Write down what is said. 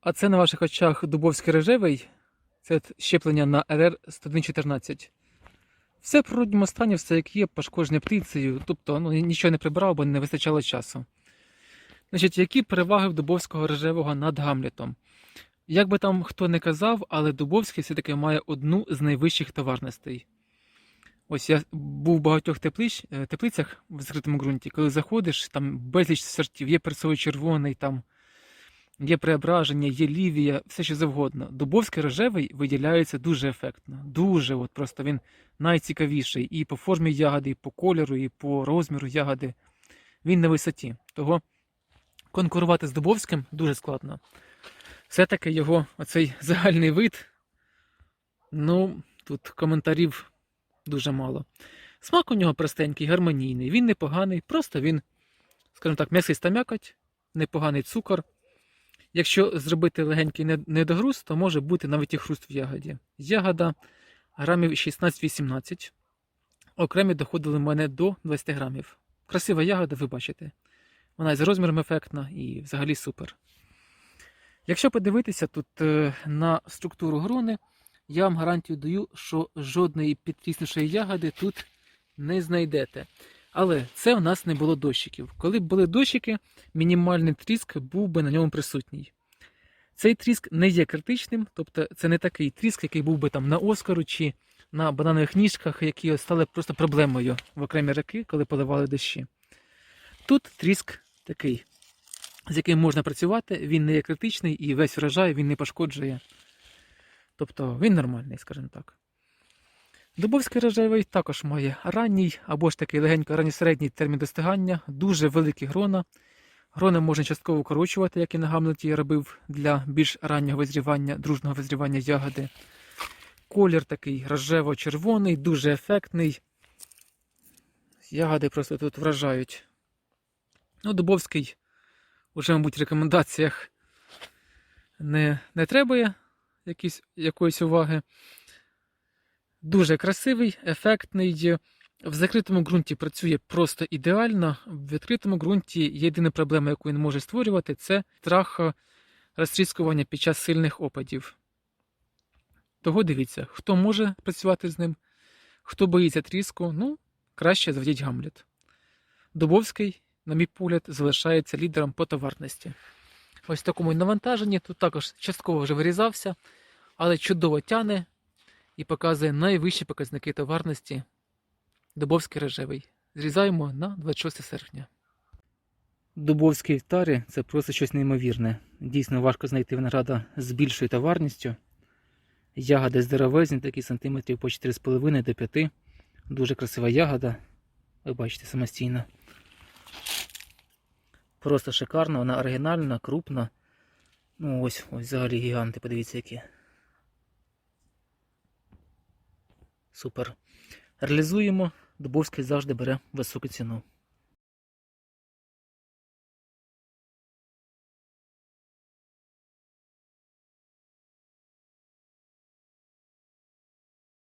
А це на ваших очах Дубовський рожевий. Це щеплення на РР 114. Все в природньому стані, все як є, пошкоджене птицею. Тобто ну, нічого не прибрав, бо не вистачало часу. Значить, які переваги в Дубовського рожевого над Гамлетом? Як би там хто не казав, але Дубовський все-таки має одну з найвищих товарностей. Ось я був в багатьох теплич, е, теплицях в закритому ґрунті, коли заходиш, там безліч сортів, є персовий червоний, там є преображення, є лівія, все що завгодно. Дубовський рожевий виділяється дуже ефектно. Дуже, от просто він найцікавіший і по формі ягоди, і по кольору, і по розміру ягоди. Він на висоті. Того конкурувати з Дубовським дуже складно. Все-таки його оцей загальний вид. Ну, тут коментарів дуже мало. Смак у нього простенький, гармонійний, він непоганий, просто він, скажімо так, м'ясиста м'якоть, непоганий цукор. Якщо зробити легенький недогруз, то може бути навіть і хруст в ягоді. Ягода грамів 16-18. Окремі доходили в мене до 20 грамів. Красива ягода, ви бачите. Вона і з розміром ефектна і взагалі супер. Якщо подивитися тут е, на структуру грони, я вам гарантію даю, що жодної підтріснішої ягоди тут не знайдете. Але це в нас не було дощиків. Коли б були дощики, мінімальний тріск був би на ньому присутній. Цей тріск не є критичним, тобто це не такий тріск, який був би там на Оскару чи на бананових ніжках, які стали просто проблемою в окремі роки, коли поливали дощі. Тут тріск такий, з яким можна працювати, він не є критичний і весь врожай він не пошкоджує. Тобто він нормальний, скажімо так. Дубовський рожевий також має ранній або ж такий легенько ранньосередній термін достигання, дуже великі грона. Грона можна частково укорочувати, як і на Гамлеті я робив для більш раннього визрівання, дружного визрівання ягоди. Колір такий рожево-червоний, дуже ефектний. Ягоди просто тут вражають. Ну, Дубовський уже, мабуть, в рекомендаціях не, не требує якісь, якоїсь уваги. Дуже красивий, ефектний. В закритому ґрунті працює просто ідеально. В відкритому ґрунті єдина проблема, яку він може створювати, це страх розтріскування під час сильних опадів. Того дивіться, хто може працювати з ним, хто боїться тріску, ну, краще заведіть Гамлет. Дубовський, на мій погляд, залишається лідером по товарності. Ось в такому навантаженні тут також частково вже вирізався, але чудово тяне і показує найвищі показники товарності. Дубовський рожевий. Зрізаємо на 26 серпня. Дубовський в це просто щось неймовірне. Дійсно важко знайти винограда з більшою товарністю. Ягоди здоровезні, такі сантиметрів по 4,5 до 5. Дуже красива ягода. Ви бачите самостійно. Просто шикарна, вона оригінальна, крупна. Ну ось, ось взагалі гіганти, подивіться які. Супер. Реалізуємо. Дубовський завжди бере високу ціну.